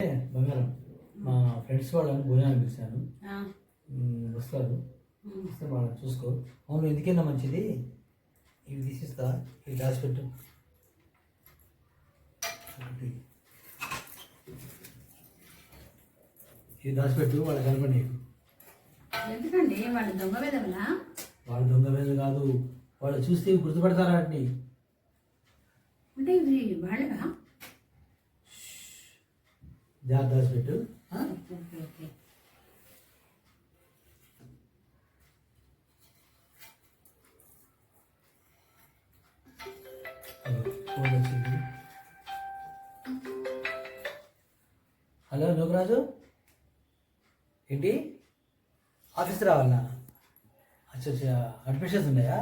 బంగారం. మా ఫ్రెండ్స్ వాళ్ళని భోజనానికి పిలిచాను వస్తారు. వస్తే వాళ్ళని చూసుకో. అవును ఎందుకైనా మంచిది. ఇవి తీసిస్తా. ఇవి దాచిపెట్టు. ఇవి దాచిపెట్టు వాళ్ళకి కనపడి ఎందుకండి? వాళ్ళు దొంగ విధవలా వాళ్ళు దొంగ కాదు. వాళ్ళు చూస్తే గుర్తుపడతారా అండి? అంటే ఇది వాళ్ళగా జాగ్రత్త దాచిపెట్టు హలో నోగరాజు ఏంటి? ఆఫీస్ రావాలనా అచ్చా అచ్చా అడ్మిషన్స్ ఉన్నాయా?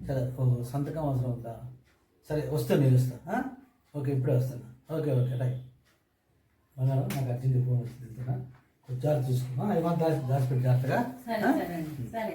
సరే ఓ సంతకం అవసరం ఉందా? సరే వస్తాను నేను వస్తాను ఓకే ఇప్పుడే వస్తాను. Okay okay right. బంగారం నాకు అర్జెంట్ ఫోన్ వచ్చింది కొంచెం ఇవన్నీ దాచి దాచిపెట్టి జాగ్రత్తగా సరే ఆ? సరే అండి సరే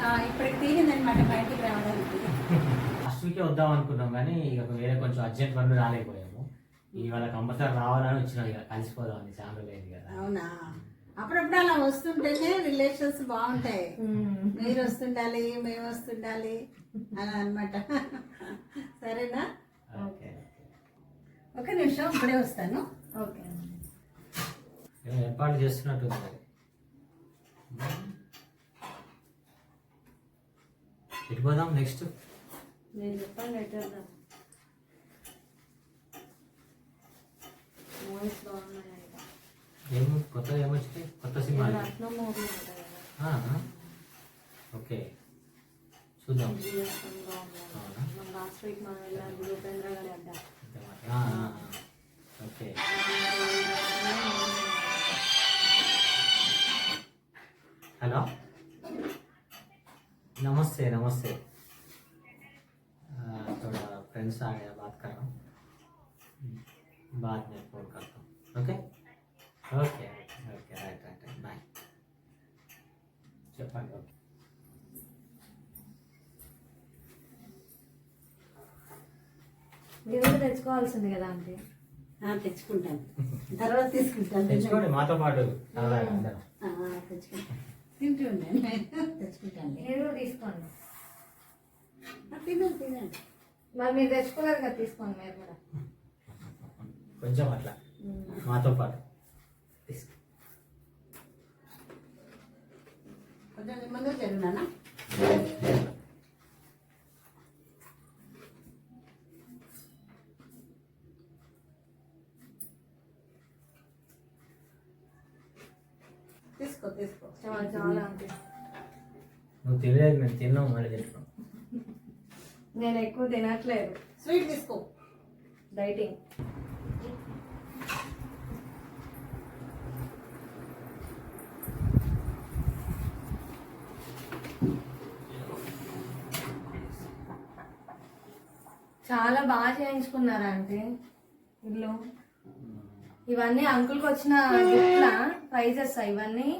ఆ, ఇప్పటికి తీరిందనమాట బయటికి రావడానికి వీకే వద్దాం అనుకున్నాం కానీ ఇక వేరే కొంచెం అర్జెంట్ పనులు రాలేకపోయాము. ఇవాళ కంపల్సరీ రావాలని వచ్చినాం ఇక కలిసిపోదాం అని చాలా లేదు కదా. అవునా? అప్పుడప్పుడు అలా వస్తుంటేనే రిలేషన్స్ బాగుంటాయి. మీరు వస్తుండాలి మేము వస్తుండాలి అలా అన్నమాట. సరేనా? ఓకే. ఒక నిమిషం ఇప్పుడే వస్తాను. ఓకే. ఏర్పాటు చేస్తున్నట్టు ఎటు పోదాం? నెక్స్ట్? నేను చెప్పండి అయితే మూవీస్ కొత్త ఏమొచ్చింది కొత్త సినిమా రత్నం ఓకే. చూద్దాం. లాస్ట్ వీక్ మనం వెళ్ళాం భూపేంద్ర గారి అడ్డ. ఓకే. హలో? నమస్తే నమస్తే. फ्रेंड्स आ गया बात कर रहा हूँ बाद में फोन करता हूँ okay okay okay right right right bye చెప్పండి ఓకే మీరు కూడా తెచ్చుకోవాల్సింది కదా అంటే ఆ, తెచ్చుకుంటాను తర్వాత తీసుకుంటాను తెచ్చుకోండి మాతో పాటు సరదాగా అందరం ఆ, తెచ్చుకుంటాను తింటూ ఉండండి తెచ్చుకుంటాను మీరు కూడా తీసుకోండి తినండి తినండి మరి మీరు తెచ్చుకోలేదు కదా తీసుకోండి మీరు కూడా. కొంచెం అట్లా. మాతో పాటు. తీసుకో. కొంచెం నిమ్మగా జరిగినానా తీసుకో తీసుకో. చాలా చాలా అంటే నువ్వు తెలియదు మేము తిన్నాం మళ్ళీ నేను ఎక్కువ తినట్లేదు. స్వీట్ తీసుకో. డైటింగ్. చాలా బాగా చేయించుకున్నారా అంటే ఇల్లు ఇవన్నీ అంకుల్కి వచ్చిన గిఫ్ట్ల ప్రైజెస్ ఇవన్నీ?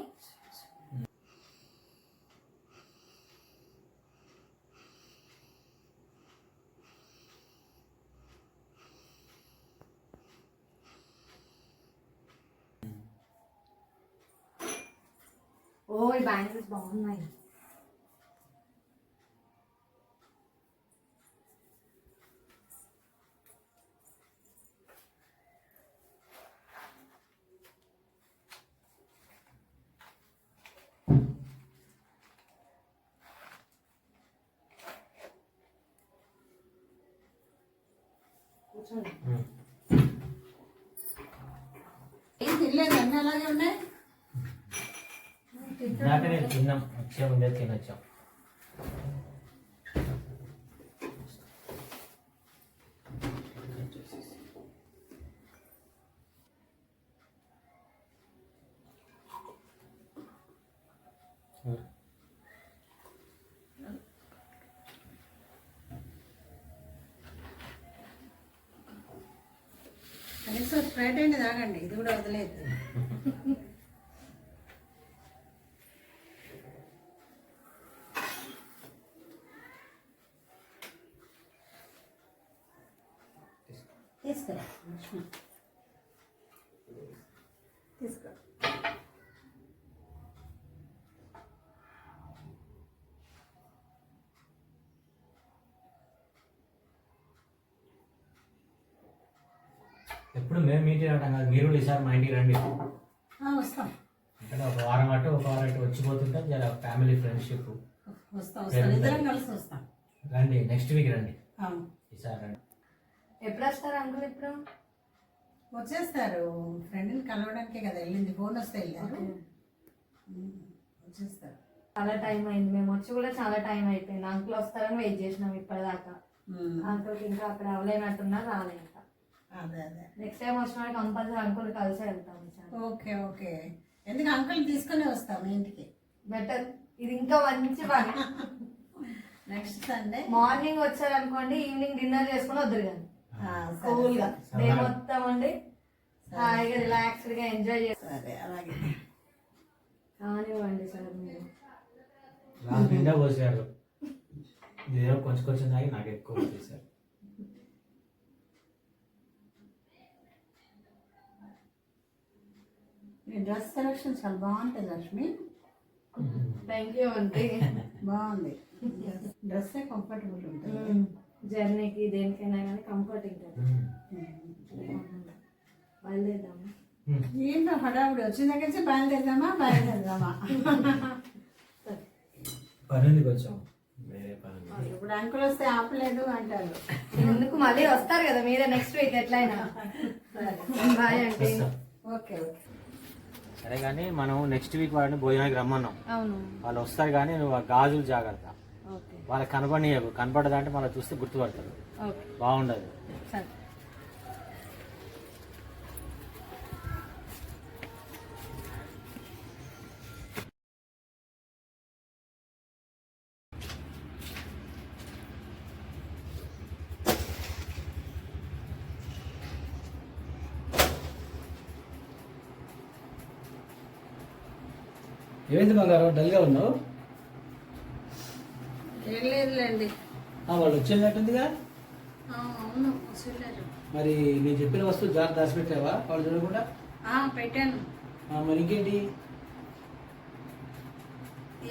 ఓ ఈ బ్యాంగిల్స్ బాగున్నాయి కూర్చోండి ఏం తినలేదు అన్నీ అలాగే ఉన్నాయి ఇందాకనే తిన్నాం. వచ్చే. ముందే తినొచ్చాం ఫ్రైడ్ అయిన తాగండి. ఇది కూడా వదిలేదు. తీసుకో. ఎప్పుడు మేము మీట్ రావటం కాదు మీరు ఈసారి మా ఇంటికి రండి. వస్తాం. అంటే ఒక వారం అటు ఒక వారం అటు వచ్చిపోతుంటే జర ఫ్యామిలీ ఫ్రెండ్షిప్ వస్తాం వస్తాం. ఇద్దరం కలిసి వస్తాం. రండి నెక్స్ట్ వీక్ రండి. ఈసారి రండి. ఎప్పుడు వస్తారు అంకుల్ ఇప్పుడు? వచ్చేస్తారు. ఫ్రెండ్ని కలవడానికే కదా వెళ్ళింది. ఫోన్ వస్తే వెళ్ళారు వచ్చేస్తారు. చాలా టైం అయింది. మేము వచ్చి కూడా చాలా టైం అయిపోయింది. అంకుల్ వస్తారని వెయిట్ చేసినాం ఇప్పటిదాకా. అంకుల్ ఇంకా అక్కడ అవ్వలేనట్టున్నా రాలే ఇంకా. అదే అదే. నెక్స్ట్ టైం వచ్చిన కంపల్సరీ అంకుల్ కలిసి వెళ్తాం ఓకే ఓకే. ఎందుకు అంకుల్ తీసుకొని వస్తాం ఇంటికి? బెటర్. ఇది ఇంకా మంచి పని. Next Sunday. మార్నింగ్ వచ్చారనుకోండి ఈవినింగ్ డిన్నర్ చేసుకుని వద్దరు కానీ. కూల్గా. డే మొత్తం ఉండి హాయిగా రిలాక్స్డ్గా ఎంజాయ్ చేస్తారు అలాగే. కానివ్వండి సార్ మీరు. నిండా పోసారు. ఇదేదో కొంచెం కొంచెం తాగి నాకు ఎక్కువ చేశారు మీ డ్రెస్ సెలక్షన్ చాలా బాగుంటుంది లక్ష్మి. థ్యాంక్ యూ అండి బాగుంది. డ్రెస్ కంఫర్టబుల్ ఉంటుంది. జర్నీకి దేనికైనా కానీ కంఫర్ట్ ఉంటుంది. ఉమ్. బయలుదేద్దాము ఏంటో హడావుడి వచ్చిన దగ్గర నుంచి బయలుదేరదామా బయలుదేరదామా? కొంచెం. ఇప్పుడు అంకుల్ వస్తే ఆపలేదు అంటారు. ఎందుకు మళ్ళీ వస్తారు కదా మీరే నెక్స్ట్ వీక్ ఎట్లయినా. బాయ్ వస్తా. Okay okay. సరే కానీ మనం నెక్స్ట్ వీక్ వాళ్ళని భోజనానికి రమ్మన్నాం. అవును. వాళ్ళు వస్తారు కానీ నువ్వు ఆ గాజులు జాగ్రత్త. వాళ్ళకి కనపడనీయకు కనపడదంటే మళ్ళీ చూస్తే గుర్తుపడతారు. ఓకే. బాగుండదు. సరే. ఏమైంది బంగారం? డల్గా ఉన్నావు? వాళ్ళు వచ్చేటట్టుందిగా ఆ, అవును మరి నేను చెప్పిన వస్తువు జాగ్రత్త దాచిపెట్టావా? వాళ్ళు చూడకుండా? పెట్టాను. మరి ఇంకేంటి?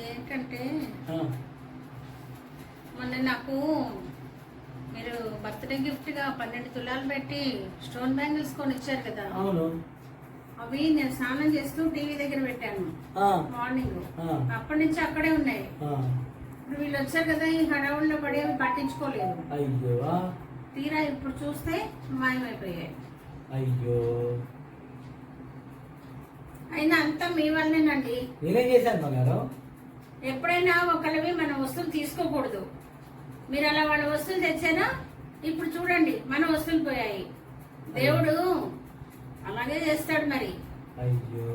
ఏంటంటే మొన్న నాకు మీరు బర్త్డే గిఫ్ట్గా పన్నెండు తులాలు పెట్టి స్టోన్ బ్యాంగిల్స్ కొని ఇచ్చారు కదా. అవును. అవి నేను స్నానం చేస్తూ టీవీ దగ్గర పెట్టాను. మార్నింగ్. అప్పటి నుంచి అక్కడే ఉన్నాయి. ఇప్పుడు వీళ్ళు వచ్చారు కదా ఈ హడావుల్లో పడి అవి పట్టించుకోలేదు. అయ్యో. తీరా ఇప్పుడు చూస్తే మాయమైపోయాయి. అయ్యో. అయినా అంతా మీ వల్లనేనండి నేనేం చేశాను బంగారం? ఎప్పుడైనా ఒకళ్ళవి మన వస్తువులు తీసుకోకూడదు. మీరు అలా వాళ్ళ వస్తువులు తెచ్చారా ఇప్పుడు చూడండి మన వస్తువులు పోయాయి. దేవుడు అలాగే చేస్తాడు మరి. అయ్యో.